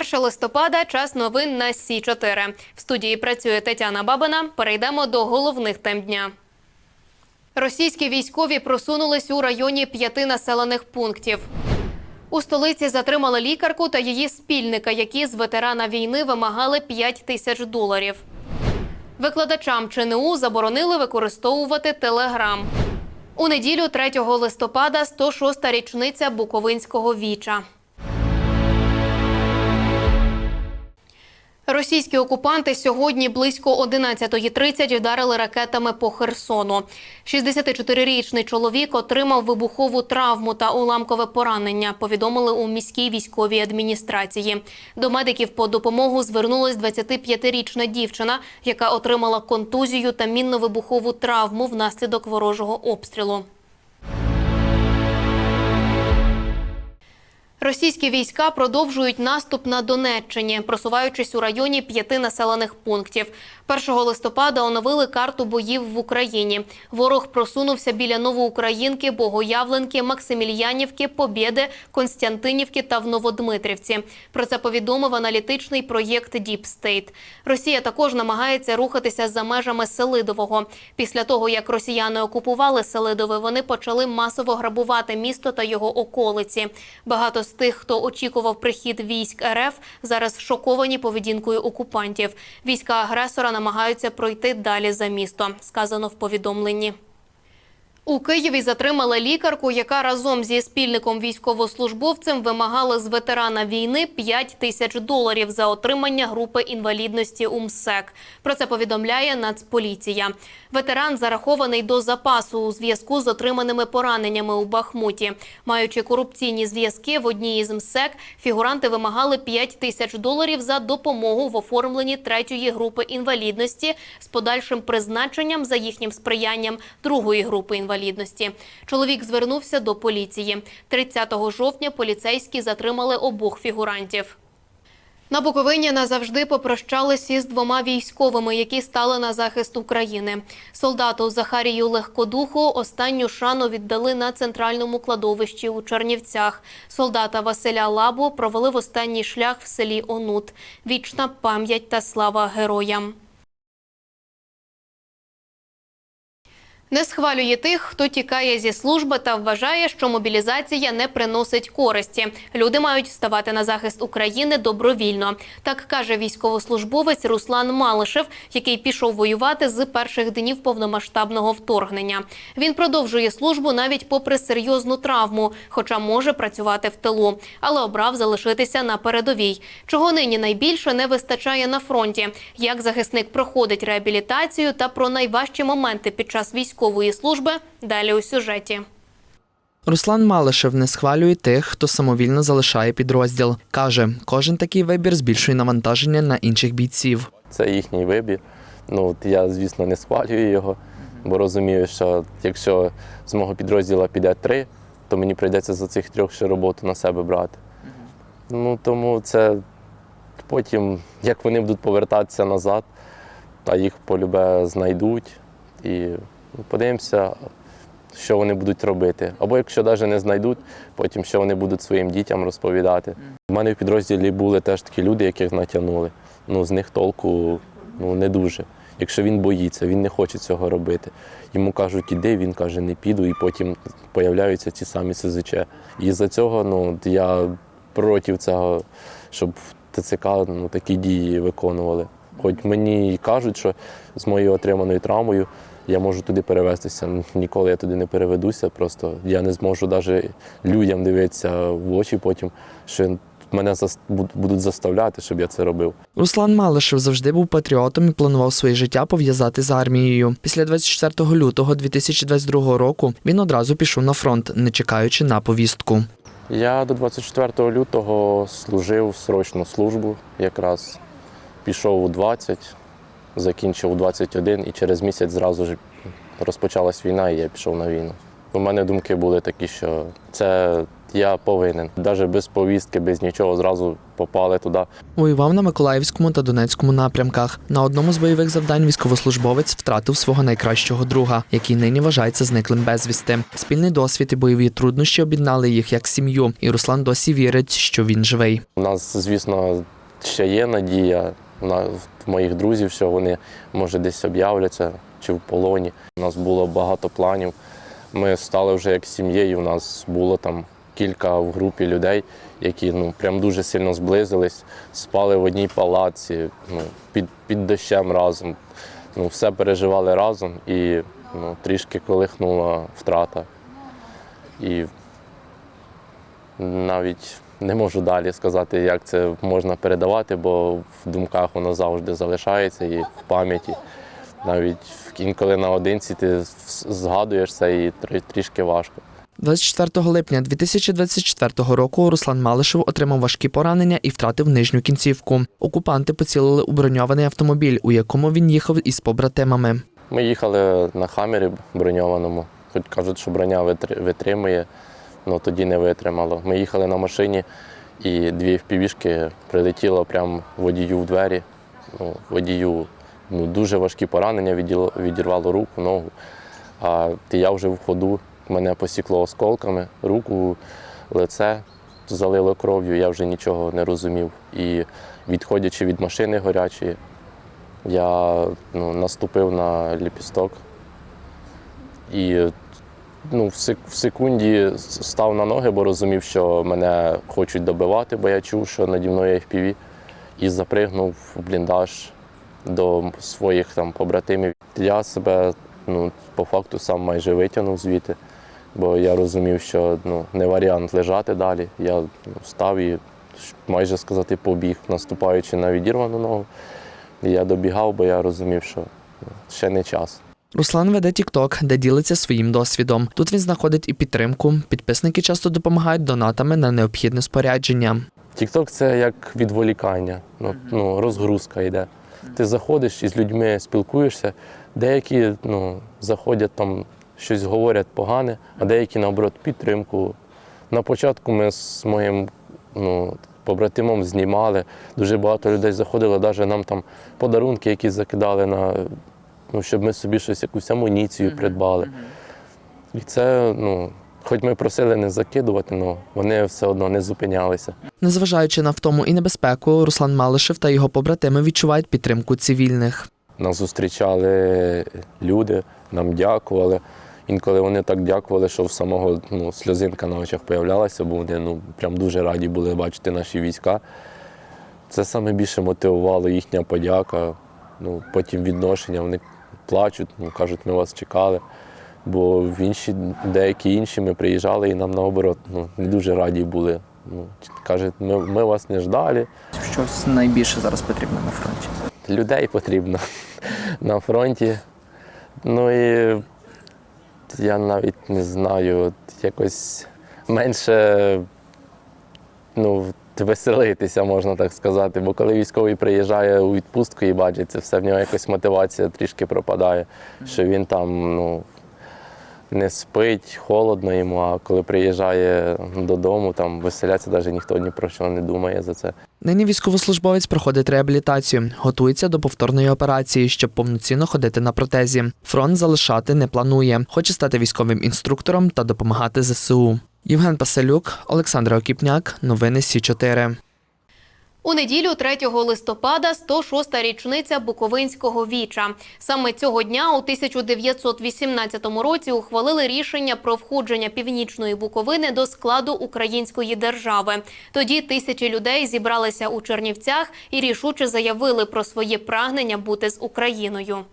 1 листопада час новин на Сі 4 В студії працює Тетяна Бабина. Перейдемо до головних тем дня. Російські військові просунулись у районі п'яти населених пунктів. У столиці затримали лікарку та її спільника, які з ветерана війни вимагали 5 тисяч доларів. Викладачам ЧНУ заборонили використовувати телеграм. У неділю 3 листопада 106-та річниця Буковинського віча. Російські окупанти сьогодні близько 11.30 вдарили ракетами по Херсону. 64-річний чоловік отримав вибухову травму та уламкове поранення. Повідомили у міській військовій адміністрації. До медиків по допомогу звернулась 25-річна дівчина, яка отримала контузію та мінно-вибухову травму внаслідок ворожого обстрілу. Російські війська продовжують наступ на Донеччині, просуваючись у районі п'яти населених пунктів. 1 листопада оновили карту боїв в Україні. Ворог просунувся біля Новоукраїнки, Богоявленки, Максимільянівки, Побєди, Константинівки та в Новодмитрівці. Про це повідомив аналітичний проєкт State. Росія також намагається рухатися за межами Селидового. Після того, як росіяни окупували Селидове, вони почали масово грабувати місто та його околиці. Багато з тих, хто очікував прихід військ РФ, зараз шоковані поведінкою окупантів. Війська агресора намагаються пройти далі за місто, сказано в повідомленні. У Києві затримали лікарку, яка разом зі спільником військовослужбовцем вимагала з ветерана війни 5 тисяч доларів за отримання групи інвалідності УМСЕК. Про це повідомляє Нацполіція. Ветеран зарахований до запасу у зв'язку з отриманими пораненнями у Бахмуті. Маючи корупційні зв'язки в одній із МСЕК, фігуранти вимагали 5 тисяч доларів за допомогу в оформленні третьої групи інвалідності з подальшим призначенням за їхнім сприянням другої групи інвалідності. Чоловік звернувся до поліції. 30 жовтня поліцейські затримали обох фігурантів. На Буковині назавжди попрощалися із двома військовими, які стали на захист України. Солдату Захарію Легкодуху останню шану віддали на центральному кладовищі у Чернівцях. Солдата Василя Лабу провели в останній шлях в селі Онут. Вічна пам'ять та слава героям. Не схвалює тих, хто тікає зі служби та вважає, що мобілізація не приносить користі. Люди мають ставати на захист України добровільно. Так каже військовослужбовець Руслан Малишев, який пішов воювати з перших днів повномасштабного вторгнення. Він продовжує службу навіть попри серйозну травму, хоча може працювати в тилу, але обрав залишитися на передовій. Чого нині найбільше не вистачає на фронті. Як захисник проходить реабілітацію та про найважчі моменти під час військової служби далі у сюжеті. Руслан Малишев не схвалює тих, хто самовільно залишає підрозділ. Каже, кожен такий вибір збільшує навантаження на інших бійців. Це їхній вибір. Ну, от я, звісно, не схвалюю його, бо розумію, що якщо з мого підрозділу піде три, то мені прийдеться за цих трьох ще роботу на себе брати. Ну, тому це потім, як вони будуть повертатися назад, а їх полюбе знайдуть і подивимося, що вони будуть робити. Або якщо навіть не знайдуть, потім що вони будуть своїм дітям розповідати. У мене в підрозділі були теж такі люди, яких натягнули. Ну, з них толку ну, не дуже. Якщо він боїться, він не хоче цього робити. Йому кажуть, іди, він каже, не піду, і потім появляються ті самі СЗЧ. І за цього ну, я проти цього, щоб ТЦК ну, такі дії виконували. Хоч мені кажуть, що з моєю отриманою травмою я можу туди перевестися. Ніколи я туди не переведуся. Просто я не зможу навіть людям дивитися в очі потім, що мене будуть заставляти, щоб я це робив. Руслан Малишев завжди був патріотом і планував своє життя пов'язати з армією. Після 24 лютого 2022 року він одразу пішов на фронт, не чекаючи на повістку. Я до 24 лютого служив срочну службу, якраз пішов у 20, закінчив у 21 і через місяць зразу ж розпочалась війна, і я пішов на війну. У мене думки були такі, що це я повинен. Навіть без повістки, без нічого, зразу попали туди. Воював на Миколаївському та Донецькому напрямках. На одному з бойових завдань військовослужбовець втратив свого найкращого друга, який нині вважається зниклим безвісти. Спільний досвід і бойові труднощі об'єднали їх як сім'ю, і Руслан досі вірить, що він живий. У нас, звісно, ще є надія на моїх друзів, що вони може десь об'являться чи в полоні. У нас було багато планів. Ми стали вже як сім'єю. У нас було там кілька в групі людей, які ну прям дуже сильно зблизились, спали в одній палаці, ну, під, під дощем разом. Ну, все переживали разом і ну, трішки колихнула втрата. І навіть не можу далі сказати, як це можна передавати, бо в думках воно завжди залишається і в пам'яті. Навіть інколи наодинці ти згадуєш це і трішки важко. 24 липня 2024 року Руслан Малишев отримав важкі поранення і втратив нижню кінцівку. Окупанти поцілили у броньований автомобіль, у якому він їхав із побратимами. Ми їхали на хамері броньованому, хоч кажуть, що броня витри- витримує, але тоді не витримало. Ми їхали на машині і дві впівішки прилетіло прямо водію в двері. Ну, водію ну, дуже важкі поранення, відірвало руку, ногу. А я вже в ходу, мене посікло осколками, руку, лице залило кров'ю, я вже нічого не розумів. І відходячи від машини гарячої, я ну, наступив на ліпісток і ну, в, секунді став на ноги, бо розумів, що мене хочуть добивати, бо я чув, що наді мною FPV, і запригнув в бліндаж до своїх там побратимів. Я себе ну, по факту сам майже витягнув звідти, бо я розумів, що ну, не варіант лежати далі. Я ну, встав і майже сказати побіг, наступаючи на відірвану ногу. І я добігав, бо я розумів, що ну, ще не час. Руслан веде TikTok, де ділиться своїм досвідом. Тут він знаходить і підтримку. Підписники часто допомагають донатами на необхідне спорядження. Тікток це як відволікання, ну, ну, розгрузка йде. Ти заходиш і з людьми спілкуєшся. Деякі ну, заходять там, щось говорять погане, а деякі, наоборот, підтримку. На початку ми з моїм ну, побратимом знімали. Дуже багато людей заходило, навіть нам там подарунки якісь закидали, на, ну, щоб ми собі щось, якусь амуніцію придбали. І це, ну, хоч ми просили не закидувати, але вони все одно не зупинялися. Незважаючи на втому і небезпеку, Руслан Малишев та його побратими відчувають підтримку цивільних. Нас зустрічали люди, нам дякували. Інколи вони так дякували, що в самого ну, сльозинка на очах появлялася, бо вони ну, прям дуже раді були бачити наші війська. Це саме більше мотивувало їхня подяка. Ну, потім відношення, вони плачуть, ну, кажуть, ми вас чекали. Бо в інші, деякі інші ми приїжджали і нам наоборот ну, не дуже раді були. Ну, кажуть, ми, ми вас не ждали. Щось найбільше зараз потрібно на фронті. людей потрібно на фронті. Ну і я навіть не знаю, от якось менше ну, веселитися, можна так сказати. Бо коли військовий приїжджає у відпустку і бачить це все, в нього якось мотивація трішки пропадає, що він там ну, не спить, холодно йому, а коли приїжджає додому, там веселяться, навіть ніхто ні про що не думає за це. Нині військовослужбовець проходить реабілітацію, готується до повторної операції, щоб повноцінно ходити на протезі. Фронт залишати не планує, хоче стати військовим інструктором та допомагати ЗСУ. Євген Паселюк, Олександр Окіпняк, новини Сі 4 У неділю 3 листопада 106-та річниця Буковинського віча. Саме цього дня у 1918 році ухвалили рішення про входження північної Буковини до складу української держави. Тоді тисячі людей зібралися у Чернівцях і рішуче заявили про своє прагнення бути з Україною.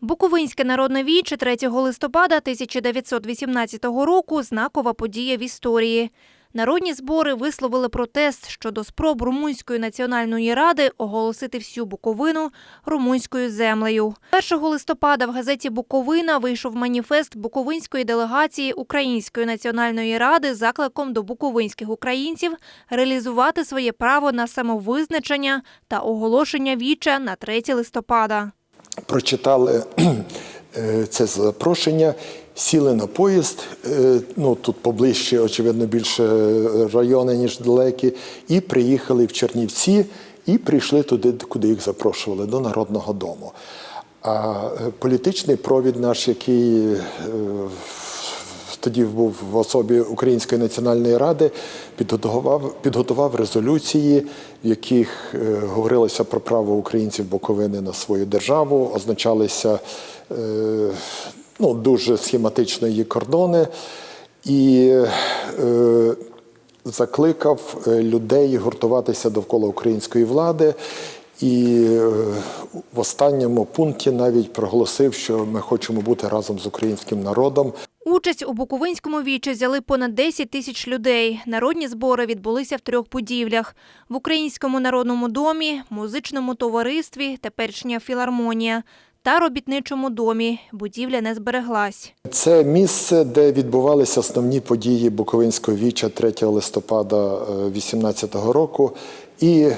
Буковинське народне віче 3 листопада 1918 року – знакова подія в історії. Народні збори висловили протест щодо спроб Румунської національної ради оголосити всю Буковину румунською землею. 1 листопада в газеті Буковина вийшов маніфест Буковинської делегації Української національної ради закликом до буковинських українців реалізувати своє право на самовизначення та оголошення віча на 3 листопада. прочитали е, це запрошення Сіли на поїзд, е, ну тут поближче, очевидно, більше е, райони, ніж далекі, і приїхали в Чернівці і прийшли туди, куди їх запрошували, до Народного дому. А е, політичний провід наш, який тоді був в особі Української національної ради, підготував, підготував резолюції, в яких говорилося про право українців Буковини на свою державу, означалися ну, дуже схематично її кордони. І е, закликав е, людей гуртуватися довкола української влади. І е, в останньому пункті навіть проголосив, що ми хочемо бути разом з українським народом. Участь у Буковинському вічі взяли понад 10 тисяч людей. Народні збори відбулися в трьох будівлях: в Українському народному домі, музичному товаристві, теперішня філармонія та робітничому домі. Будівля не збереглась. Це місце, де відбувалися основні події Буковинського віча 3 листопада 2018 року. І е,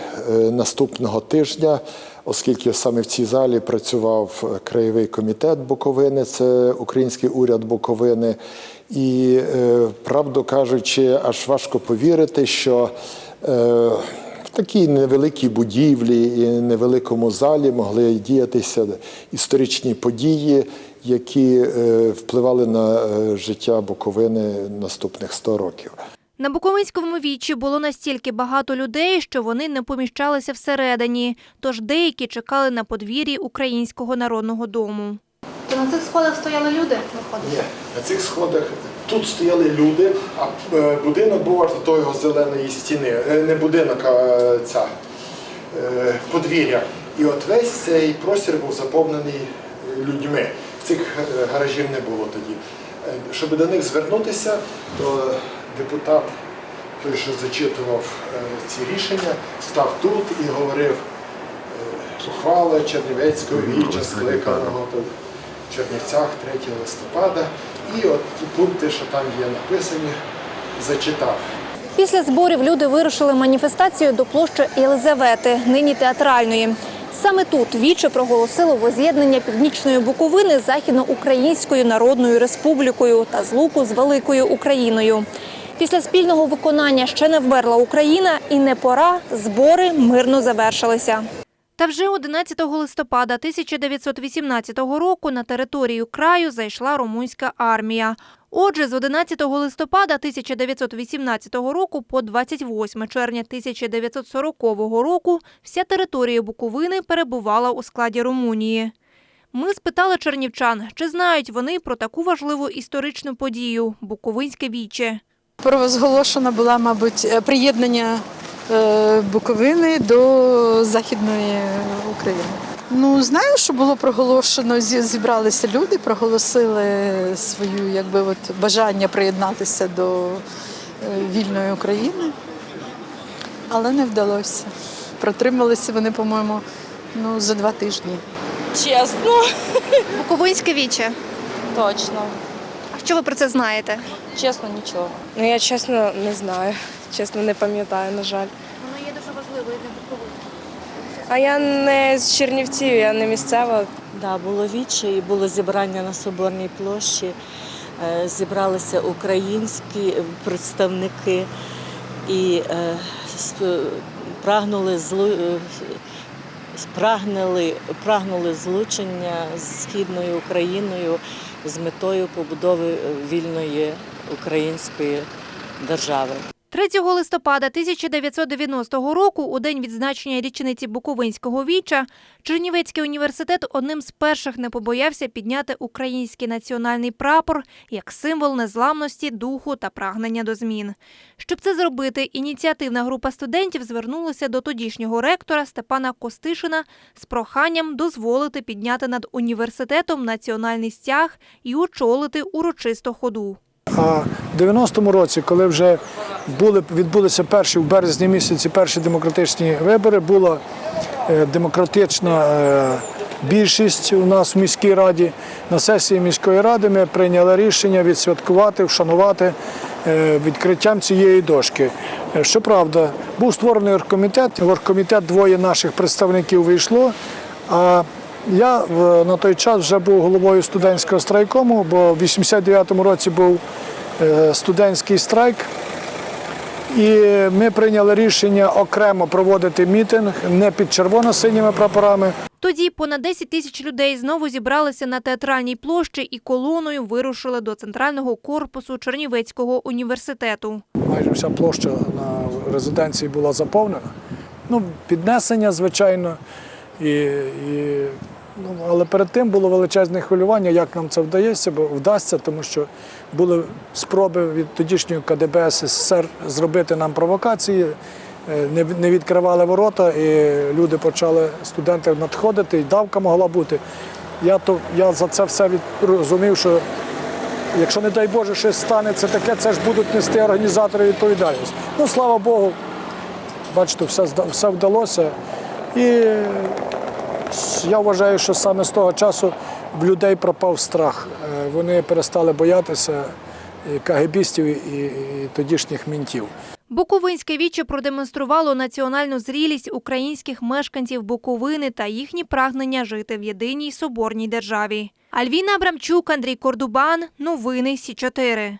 наступного тижня, оскільки саме в цій залі працював краєвий комітет Буковини, це український уряд Буковини. І, е, правду кажучи, аж важко повірити, що е, такій невеликій будівлі і невеликому залі могли діятися історичні події, які е, впливали на е, життя Буковини наступних 100 років. На Буковинському вічі було настільки багато людей, що вони не поміщалися всередині, тож деякі чекали на подвір'ї Українського народного дому. То на цих сходах стояли люди, Ні, на цих сходах тут стояли люди, а е, будинок був аж до тої зеленої стіни. Е, Не будинок, а ця е, подвір'я. І от весь цей простір був заповнений людьми. Цих гаражів не було тоді. Щоб до них звернутися, то депутат, той, що зачитував ці рішення, став тут і говорив ухвала Чернівецького віча, скликаного в Чернівцях 3 листопада. І от ті пункти, що там є написані, зачитав. Після зборів люди вирушили маніфестацію до площі Єлизавети, нині театральної. Саме тут Віче проголосило воз'єднання північної Буковини з Західноукраїнською Народною Республікою та злуку з Великою Україною. Після спільного виконання ще не вмерла Україна і не пора, збори мирно завершилися. Та вже 11 листопада 1918 року на територію краю зайшла румунська армія. Отже, з 11 листопада 1918 року по 28 червня 1940 року вся територія Буковини перебувала у складі Румунії. Ми спитали чернівчан, чи знають вони про таку важливу історичну подію Буковинське віче. Провозголошена була, мабуть, е, приєднання Буковини до Західної України. Ну, знаю, що було проголошено, зібралися люди, проголосили свою якби, от, бажання приєднатися до е, вільної України, але не вдалося. Протрималися вони, по-моєму, ну, за два тижні. Чесно, Буковинське віче. точно. Що ви про це знаєте? Чесно, нічого. Ну я чесно не знаю. Чесно, не пам'ятаю, на жаль. Воно є дуже важливою для Буковини. А я не з Чернівців, я не місцева. Да, було віче і було зібрання на Соборній площі. Е, Зібралися українські представники і е, прагнули злу... е, прагнули, прагнули злучення з східною Україною з метою побудови е, вільної української держави. 3 листопада 1990 року, у день відзначення річниці Буковинського віча, Чернівецький університет одним з перших не побоявся підняти український національний прапор як символ незламності, духу та прагнення до змін. Щоб це зробити, ініціативна група студентів звернулася до тодішнього ректора Степана Костишина з проханням дозволити підняти над університетом національний стяг і очолити урочисто ходу. А в 90-му році, коли вже були, відбулися перші в березні місяці перші демократичні вибори, була е, демократична е, більшість у нас в міській раді. На сесії міської ради ми прийняли рішення відсвяткувати, вшанувати е, відкриттям цієї дошки. Щоправда, був створений оргкомітет. В оргкомітет двоє наших представників вийшло. А Я на той час вже був головою студентського страйкому, бо в 89-му році був е, студентський страйк. І ми прийняли рішення окремо проводити мітинг не під червоно-синіми прапорами, Тоді понад 10 тисяч людей знову зібралися на театральній площі і колоною вирушили до центрального корпусу Чернівецького університету. майже вся площа на резиденції була заповнена. Ну, піднесення, звичайно, і, і, ну, але перед тим було величезне хвилювання, як нам це вдається, бо вдасться, тому що були спроби від тодішньої КДБ СССР зробити нам провокації. е, Не, відкривали ворота, і люди почали, студенти надходити, і давка могла бути. Я, то, я за це все розумів, що Якщо, не дай Боже, щось станеться таке, це ж будуть нести організатори відповідальність. Ну, слава Богу, бачите, все, все вдалося. І я вважаю, що саме з того часу в людей пропав страх. Е, Вони перестали боятися і кагебістів і тодішніх мінтів. Буковинське віче продемонструвало національну зрілість українських мешканців Буковини та їхні прагнення жити в єдиній соборній державі. Альвіна Абрамчук, Андрій Кордубан. Новини Сі 4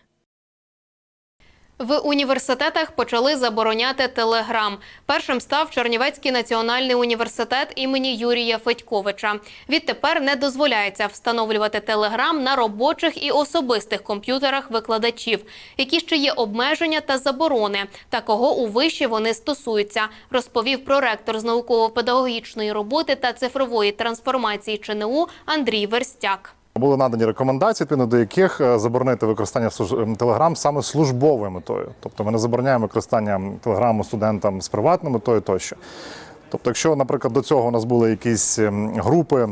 В університетах почали забороняти телеграм. Першим став Чернівецький національний університет імені Юрія Федьковича. Відтепер не дозволяється встановлювати телеграм на робочих і особистих комп'ютерах викладачів, які ще є обмеження та заборони, та кого у виші вони стосуються, розповів проректор з науково-педагогічної роботи та цифрової трансформації ЧНУ Андрій Верстяк. Були надані рекомендації, відповідно до яких е, заборонити використання телеграм саме службовою метою. Тобто ми не забороняємо використання телеграму студентам з приватною метою тощо. Тобто, якщо, наприклад, до цього у нас були якісь ем, групи.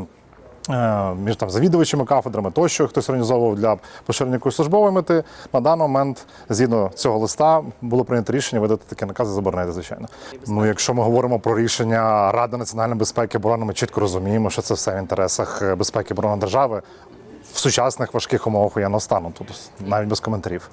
е, Між там завідувачами кафедрами тощо хтось організовував для поширення якоїсь службової мети. На даний момент, згідно цього листа, було прийнято рішення видати такі накази заборонити, звичайно. Ну, якщо ми говоримо про рішення Ради національної безпеки і оборони, ми чітко розуміємо, що це все в інтересах е, безпеки і оборони держави в сучасних важких умовах воєнного стану. Тут навіть без коментарів.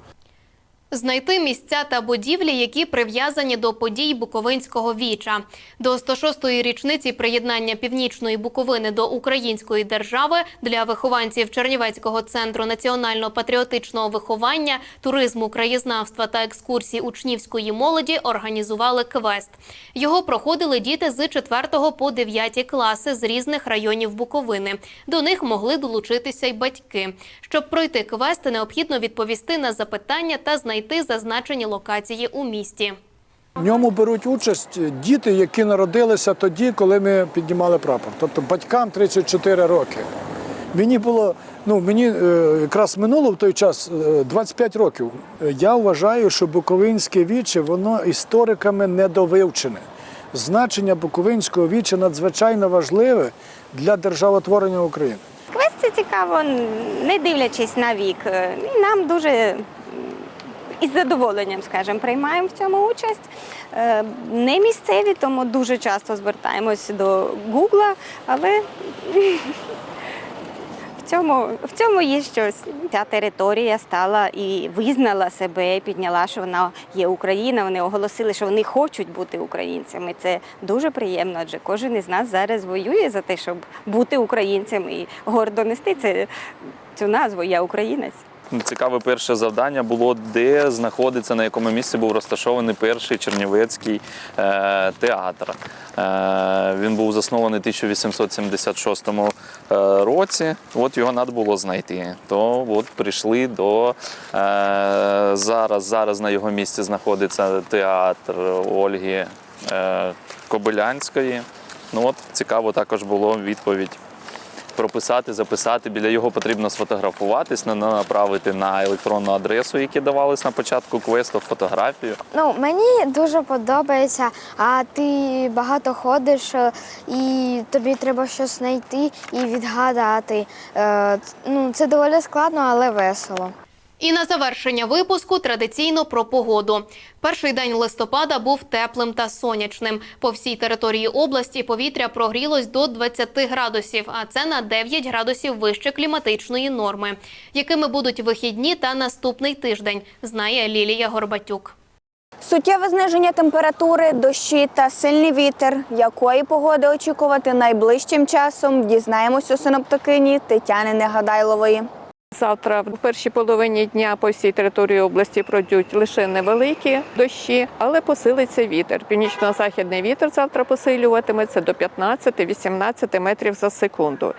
Знайти місця та будівлі, які прив'язані до подій Буковинського віча. До 106-ї річниці приєднання північної Буковини до української держави для вихованців Чернівецького центру національно-патріотичного виховання, туризму, краєзнавства та екскурсій учнівської молоді організували квест. Його проходили діти з 4 по 9 класи з різних районів Буковини. До них могли долучитися й батьки. Щоб пройти квест, необхідно відповісти на запитання та знайти зазначені локації у місті. В ньому беруть участь діти, які народилися тоді, коли ми піднімали прапор. Тобто батькам 34 роки. Мені було, ну мені е, якраз минуло в той час е, 25 років. Е, Я вважаю, що Буковинське віче воно істориками недовивчене. Значення Буковинського віча надзвичайно важливе для державотворення України. Квест це цікаво, не дивлячись на вік. Е, І нам дуже із задоволенням, скажімо, приймаємо в цьому участь. Е, Не місцеві, тому дуже часто звертаємось до Гугла, але в цьому, в цьому є щось. Ця територія стала і визнала себе, підняла, що вона є Україна. Вони оголосили, що вони хочуть бути українцями. Це дуже приємно, адже кожен із нас зараз воює за те, щоб бути українцем і гордо нести це, цю назву Я українець. Цікаве перше завдання було, де знаходиться, на якому місці був розташований перший чернівецький е, театр. Е, він був заснований у 1876 е, році. От його треба було знайти. То от прийшли до е, зараз. Зараз на його місці знаходиться театр Ольги е, Кобилянської. Ну от цікаво також було відповідь прописати, записати. Біля його потрібно сфотографуватись, на- направити на електронну адресу, які давались на початку квесту, фотографію. Ну, мені дуже подобається, а ти багато ходиш е, і тобі треба щось знайти і відгадати. Е, Ну, це доволі складно, але весело. І на завершення випуску традиційно про погоду. Перший день листопада був теплим та сонячним. По всій території області повітря прогрілось до 20 градусів, а це на 9 градусів вище кліматичної норми. Якими будуть вихідні та наступний тиждень, знає Лілія Горбатюк. Суттєве зниження температури, дощі та сильний вітер. Якої погоди очікувати найближчим часом? Дізнаємось у синоптикині Тетяни Негадайлової. Завтра в першій половині дня по всій території області пройдуть лише невеликі дощі, але посилиться вітер. Північно-західний вітер завтра посилюватиметься до 15-18 метрів за секунду.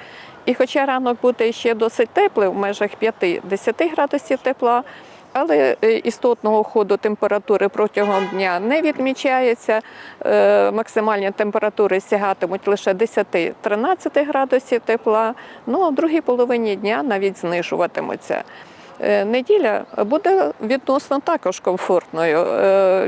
І хоча ранок буде ще досить теплий, в межах 5-10 градусів тепла, але е, істотного ходу температури протягом дня не відмічається. Е, Максимальні температури сягатимуть лише 10-13 градусів тепла. Ну а в другій половині дня навіть знижуватимуться. Е, Неділя буде відносно також комфортною.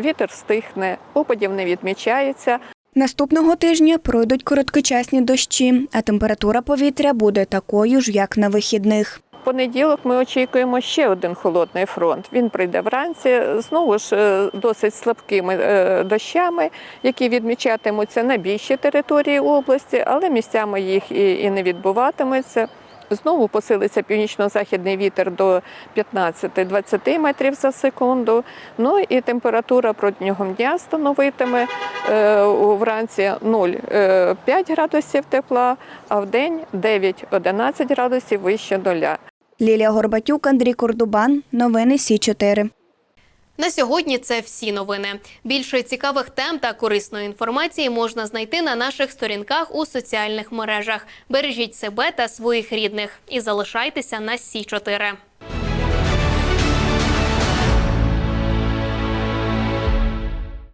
Вітер стихне, опадів не відмічається. Наступного тижня пройдуть короткочасні дощі, а температура повітря буде такою ж, як на вихідних. Понеділок ми очікуємо ще один холодний фронт. Він прийде вранці знову ж е, досить слабкими е, дощами, які відмічатимуться на більшій території області, але місцями їх і, і не відбуватиметься. Знову посилиться північно-західний вітер до 15-20 метрів за секунду. Ну і температура протягом дня становитиме е, вранці 0,5 градусів тепла, а в день 9-11 градусів вище нуля. Лілія Горбатюк, Андрій Кордубан. Новини Сі 4 На сьогодні це всі новини. Більше цікавих тем та корисної інформації можна знайти на наших сторінках у соціальних мережах. Бережіть себе та своїх рідних і залишайтеся на Сі 4